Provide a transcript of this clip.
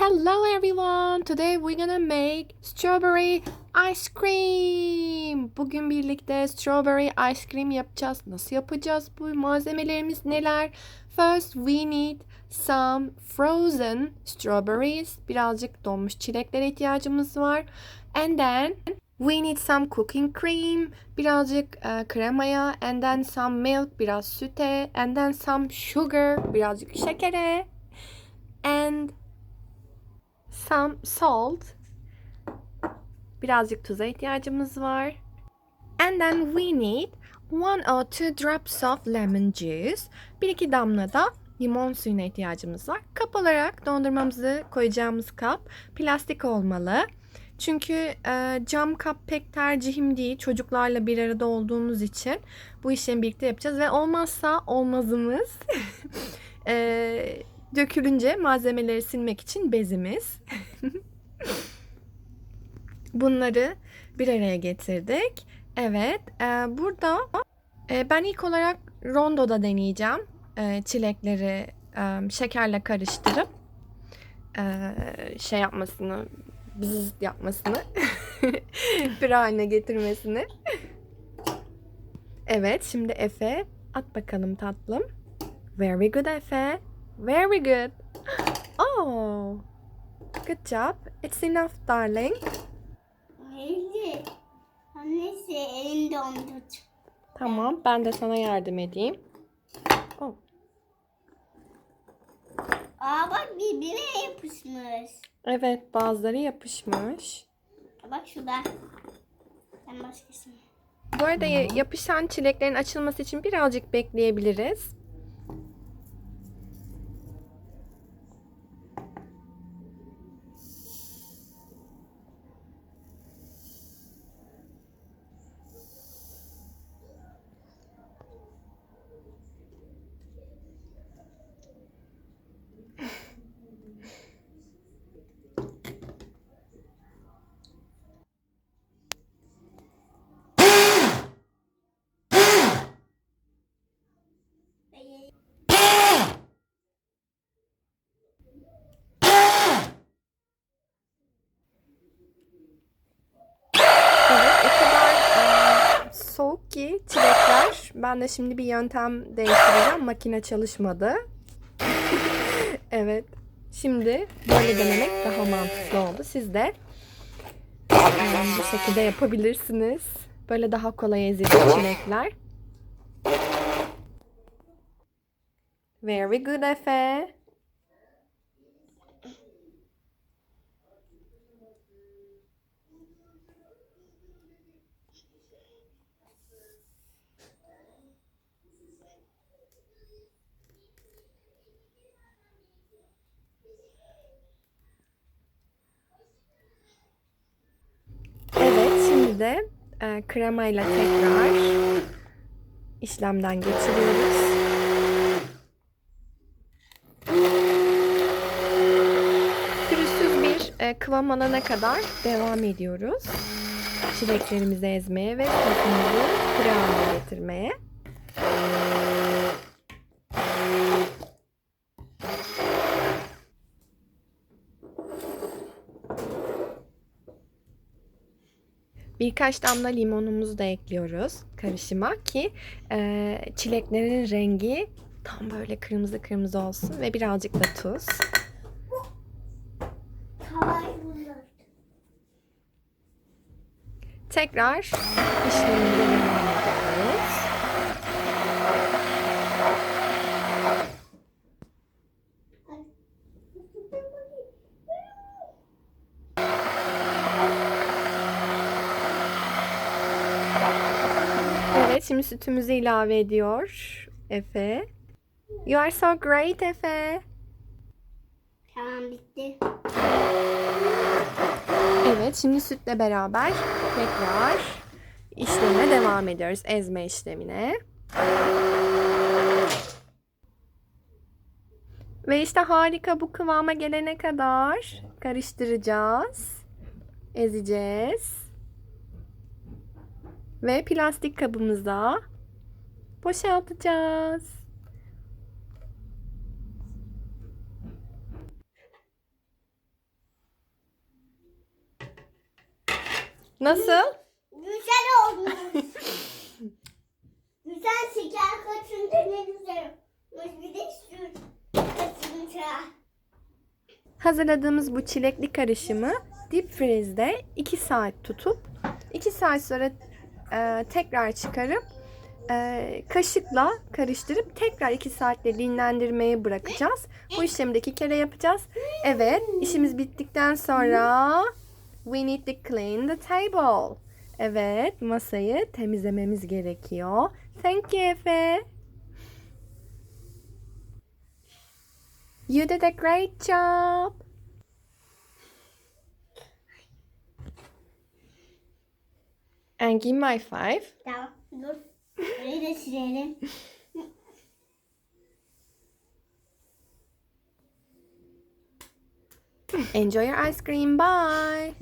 Hello everyone. Today we're gonna make strawberry ice cream. Bugün birlikte strawberry ice cream yapacağız. Nasıl yapacağız? Bu malzemelerimiz neler? First we need some frozen strawberries. Birazcık donmuş çileklere ihtiyacımız var. And then we need some cooking cream. Birazcık e, kremaya. And then some milk. Biraz süte. And then some sugar. Birazcık şekere. And some salt. Birazcık tuza ihtiyacımız var. And then we need one or two drops of lemon juice. Bir iki damla da limon suyuna ihtiyacımız var. Kap olarak dondurmamızı koyacağımız kap plastik olmalı. Çünkü e, cam kap pek tercihim değil. Çocuklarla bir arada olduğumuz için bu işlemi birlikte yapacağız. Ve olmazsa olmazımız e, dökülünce malzemeleri silmek için bezimiz. Bunları bir araya getirdik. Evet, e, burada e, ben ilk olarak rondoda deneyeceğim. E, çilekleri e, şekerle karıştırıp e, şey yapmasını, bız yapmasını, bir haline getirmesini. Evet, şimdi Efe at bakalım tatlım. Very good Efe. Very good. Oh. Good job. It's enough, darling. Neydi? Annesi elinde dondu. Tamam, ben de sana yardım edeyim. Oh. Aa bak birbirine yapışmış. Evet, bazıları yapışmış. Bak şurada. Ben başkasını. Bu arada ya- yapışan çileklerin açılması için birazcık bekleyebiliriz. Evet, o kadar e, soğuk ki çilekler. Ben de şimdi bir yöntem değiştireceğim. Makine çalışmadı. evet. Şimdi böyle denemek daha mantıklı oldu. Siz de bu şekilde yapabilirsiniz. Böyle daha kolay ezilir çilekler. Very good Efe. Evet, şimdi de e, kremayla tekrar işlemden geçiriyoruz. Pürüzsüz bir e, kıvam alana kadar devam ediyoruz. Çileklerimizi ezmeye ve sosumuzu haline getirmeye. Birkaç damla limonumuzu da ekliyoruz karışıma ki e, çileklerin rengi tam böyle kırmızı kırmızı olsun ve birazcık da tuz. Tekrar işlemimize ediyoruz. Evet, şimdi sütümüzü ilave ediyor Efe. You are so great Efe. Tamam bitti. Evet, şimdi sütle beraber tekrar işleme devam ediyoruz. Ezme işlemine. Ve işte harika bu kıvama gelene kadar karıştıracağız. Ezeceğiz ve plastik kabımıza boşaltacağız. Nasıl? Güzel olmuş. güzel şeker kaçınca ne güzel. Bir de süt. Hazırladığımız bu çilekli karışımı deep freeze'de 2 saat tutup 2 saat sonra e, tekrar çıkarıp e, kaşıkla karıştırıp tekrar 2 saatte dinlendirmeye bırakacağız. Bu işlemi de iki kere yapacağız. Evet, işimiz bittikten sonra we need to clean the table. Evet, masayı temizlememiz gerekiyor. Thank you Efe. You did a great job. And give my five. Tamam dur. Burayı da silelim. Enjoy your ice cream. Bye.